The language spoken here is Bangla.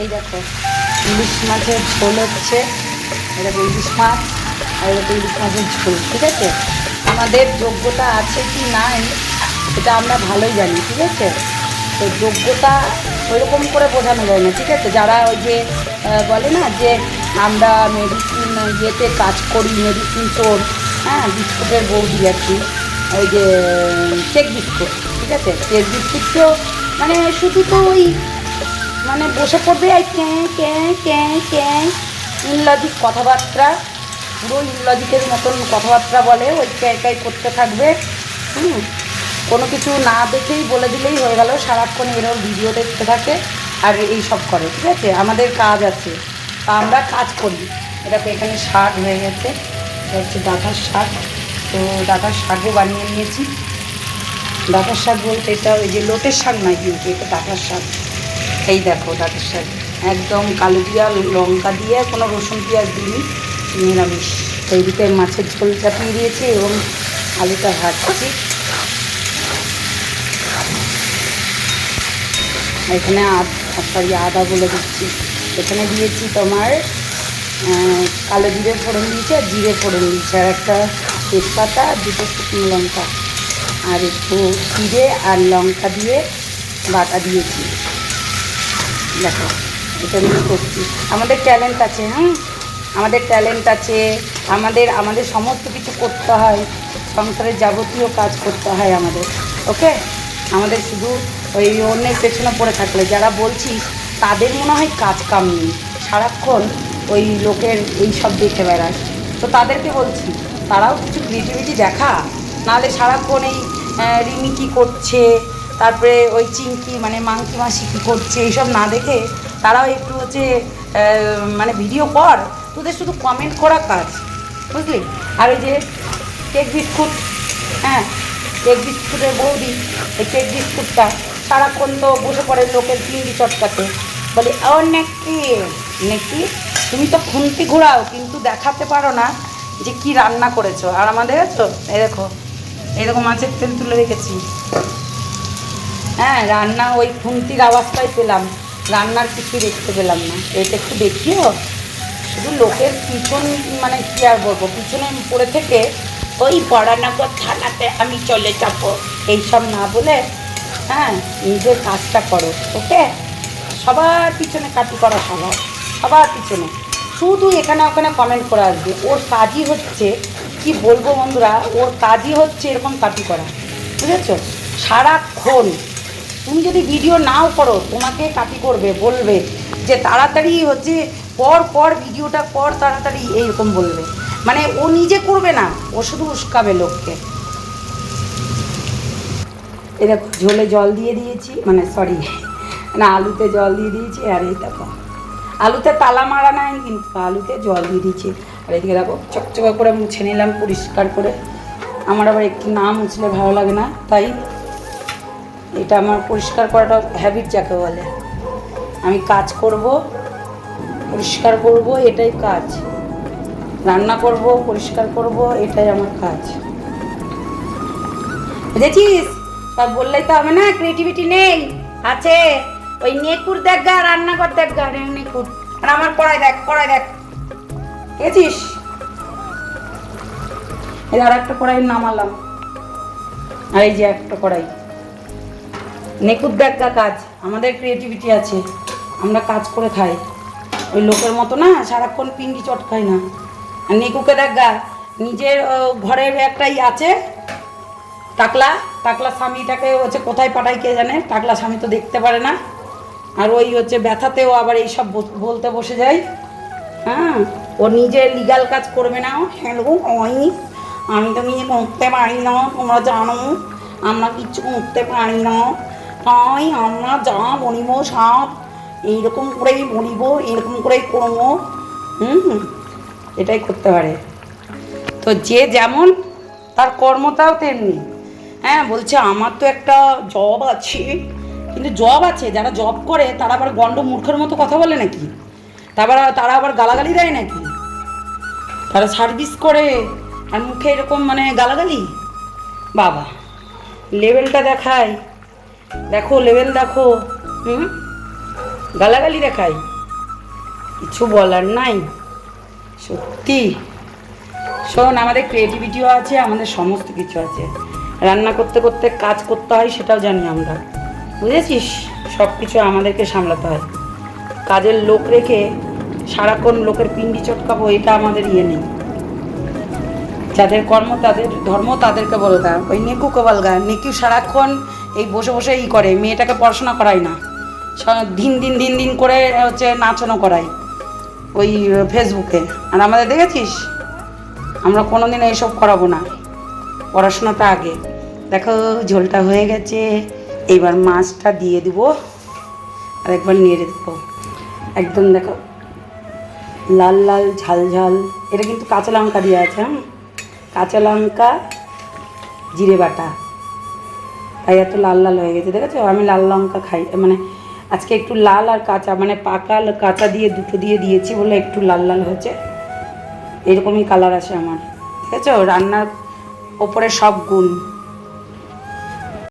এই দেখো, ইলিশ মাছের ঝোল হচ্ছে। দেখো ইলিশ মাছ, আর দেখো ইলিশ মাছের ঝোল, ঠিক আছে? আমাদের যোগ্যতা আছে কি নাই এটা আমরা ভালোই জানি, ঠিক আছে? তো যোগ্যতা ওইরকম করে বোঝানো যায় না, ঠিক আছে? যারা ওই যে বলে না যে আমরা মেডিসিন ইয়েতে কাজ করি মেডিসিন স্টোর হ্যাঁ বিস্কুটের বৌদি আর কি, ওই যে কেক বিস্কুট ঠিক আছে? কেক বিস্কুট তো মানে শুধু তো ওই মানে বসে পড়বে আর ক্যাঁ ক্যাঁ ক্যাঁ ক্যাঁ ইনলজিক কথাবার্তা, পুরো ইনলজিকের মতন কথাবার্তা বলে ওই ক্যাঁ ক্যাঁ করতে থাকবে। হুম, কোনো কিছু না দেখেই বলে দিলেই হয়ে গেল। সারাক্ষণ এরও ভিডিও দেখতে থাকে আর এই সব করে, ঠিক আছে? আমাদের কাজ আছে। তা আমরা কাজ করি। এটা তো এখানে শাক হয়ে গেছে। এটা হচ্ছে ডাঁটার শাক। তো ডাঁটার শাকও বানিয়ে নিয়েছি। ডাঁটার শাক বলতে এটা ওই যে লোটের শাক নয় কিন্তু এটা ডাঁটার শাক। এই দেখো ডাঁটার শাক একদম কালো দিয়া, লঙ্কা দিয়ে কোনো রসুন, পেঁয়াজ দিই নিরামিষ। তো এইদিকে মাছের ঝোল চাপিয়ে দিয়েছি এবং আলুটা ভাজছি। এখানে সরি, আদা বলে দিচ্ছি। এখানে দিয়েছি তোমার কালো জিরে ফোড়ন দিয়েছি আর জিরে ফোড়ন দিয়েছি। আর একটা তেজপাতা আর দুটো শুকনো লঙ্কা। আর একটু জিরে আর লঙ্কা দিয়ে বাটা দিয়েছি। দেখো এটা নিয়ে করছি। আমাদের ট্যালেন্ট আছে হ্যাঁ? আমাদের ট্যালেন্ট আছে, আমাদের আমাদের সমস্ত কিছু করতে হয়। সংসারের যাবতীয় কাজ করতে হয় আমাদের ওকে আমাদের শুধু ওই অন্যের পেছনে পড়ে থাকলে, যারা বলছিস, তাদের মনে হয় কাজ কাম নেই। সারাক্ষণ ওই লোকের এই সব দেখে বেড়ায়। তো তাদেরকে বলছি, তারাও কিছু ক্রিয়েটিভিটি দেখা? নাহলে সারাক্ষণ এই রিমি কী করছে? তারপরে ওই চিংকি মানে মাংকি মাসি কী করছে, এইসব না দেখে তারাও একটু হচ্ছে মানে ভিডিও কর, তোদের শুধু কমেন্ট করা কাজ, বুঝলি? আর ওই যে কেক বিস্কুট হ্যাঁ কেক বিস্কুটের বৌদি, এই কেক বিস্কুটটা সারাক্ষণ তো বসে পড়ে লোকের পিন্ডি চটকাতে। বলি, ও নাকি নাকি, তুমি তো খুন্তি ঘোরাও কিন্তু দেখাতে পারো না যে কি রান্না করেছ। আর আমাদের তো দেখো এরকম মাছের তেল তুলে রেখেছি। হ্যাঁ রান্না ওই খুন্তির আওয়াজটাই পেলাম। রান্নার কিছু দেখতে পেলাম না। এটা একটু দেখিও। শুধু লোকের পিছন মানে কি আর বলব, পিছনে পড়ে থেকে ওই বড়ানগর থানাতে আমি চলে যাব। এইসব না বলে হ্যাঁ নিজের কাজটা করো, ওকে? সবার পিছনে কাটি করা সবার সবার পিছনে। শুধু এখানে ওখানে কমেন্ট করে আসবে। ওর কাজই হচ্ছে, কি বলব বন্ধুরা, ওর কাজই হচ্ছে এরকম কাটি করা। বুঝেছ? সারাক্ষণ তুমি যদি ভিডিও নাও করো, তোমাকে কাটি করবে, বলবে যে তাড়াতাড়ি হচ্ছে পর পর ভিডিওটা কর তাড়াতাড়ি এইরকম বলবে। মানে ও নিজে করবে না, ও শুধু উস্কাবে লোককে। দেখো, ঝোলে জল দিয়ে দিয়েছি মানে সরি না, আলুতে জল দিয়ে দিয়েছি, আর এই দেখো। আলুতে তালা মারা নাই, কিন্তু আলুতে জল দিয়ে দিয়েছি। আর এদিকে দেখো, চকচকা করে মুছে নিলাম পরিষ্কার করে। আমার আবার একটু না মুছলে ভালো লাগে না, তাই এটা আমার পরিষ্কার করাটা হ্যাবিট যাকে বলে। আমি কাজ করব, পরিষ্কার করব, এটাই কাজ। রান্না করব, পরিষ্কার করব, এটাই আমার কাজ। বুঝেছিস সব বললেই তো হবে না ক্রিয়েটিভিটি নেই। আছে। ওই নেকুর দেখ গা, রান্নাঘর দেখ গা নেকুর। আর আমার কড়াই দেখ কড়াই দেখ। দেখেছিস? এই আর একটা কড়াই নামালাম। আর এই যে একটা কড়াই। নেকুর দেখা কাজ, আমাদের ক্রিয়েটিভিটি আছে, আমরা কাজ করে খাই। ওই লোকের মতো না, সারাক্ষণ পিঙ্গি চট খাই না। আর নেকুকে দেখা নিজের ঘরের একটাই আছে, টাকলা টাকলা স্বামীটাকে হচ্ছে কোথায় পাঠায় কে জানে, টাকলা স্বামী তো দেখতে পারে না। আর ওই হচ্ছে ব্যথাতেও আবার এইসব বল- বলতে বসে যায়। হ্যাঁ ও নিজে লিগাল কাজ করবে না হ্যালো, ওই, আমি তো নিজে করতে পারি না, তোমরা জানো। আমরা কিচ্ছু করতে পারি না। তাই আমরা যা বলিব সব এইরকম করেই বলিব এরকম করেই করব। হুম এটাই করতে পারে। তো যে যেমন তার কর্মটাও তেমনি। হ্যাঁ বলছে আমার তো একটা জব আছে, কিন্তু জব আছে, যারা জব করে, তারা আবার গন্ড মূর্খের মতো কথা বলে নাকি? তারপর তারা আবার গালাগালি দেয় নাকি? তারা সার্ভিস করে, আর মুখে এরকম মানে গালাগালি? বাবা লেভেলটা দেখায়। দেখো লেভেল দেখো। হুম? গালাগালি দেখাই। কিছু বলার নাই। সত্যি। শোন, আমাদের ক্রিয়েটিভিটিও আছে, আমাদের সমস্ত কিছু আছে। রান্না করতে করতে কাজ করতে হয়, সেটাও জানি আমরা। বুঝেছিস? সব কিছু আমাদেরকে সামলাতে হয়। কাজের লোক রেখে সারাক্ষণ লোকের পিন্ডি চটকাবো, এটা আমাদের ইয়ে নেই। যাদের কর্ম, তাদের ধর্ম তাদেরকে বলে দেয় ওই নেকু কবালগা নেকু সারাক্ষণ এই বসে বসে ই করে, মেয়েটাকে পড়াশোনা করায় না। দিন দিন দিন দিন করে হচ্ছে নাচানো করায় ওই ফেসবুকে। আর আমাদের দেখেছিস? আমরা কোনোদিন এইসব করাবো না। পড়াশোনাটা আগে। দেখো, ঝোলটা হয়ে গেছে। এইবার মাছটা দিয়ে দিব আর একবার নেড়ে দেবো একদম দেখো, লাল লাল, ঝাল ঝাল। এটা কিন্তু কাঁচা লঙ্কা দিয়ে আছে হ্যাঁ কাঁচা লঙ্কা, জিরে বাটা। তাই এত লাল লাল হয়ে গেছে, দেখেছ? আমি লাল লঙ্কা খাই মানে আজকে একটু লাল আর কাঁচা মানে পাকা কাঁচা দিয়ে দুটো দিয়ে দিয়েছি বলে একটু লাল লাল হয়েছে। এরকমই কালার আছে আমার, ঠিক আছে? রান্নার ওপরে সব গুণ।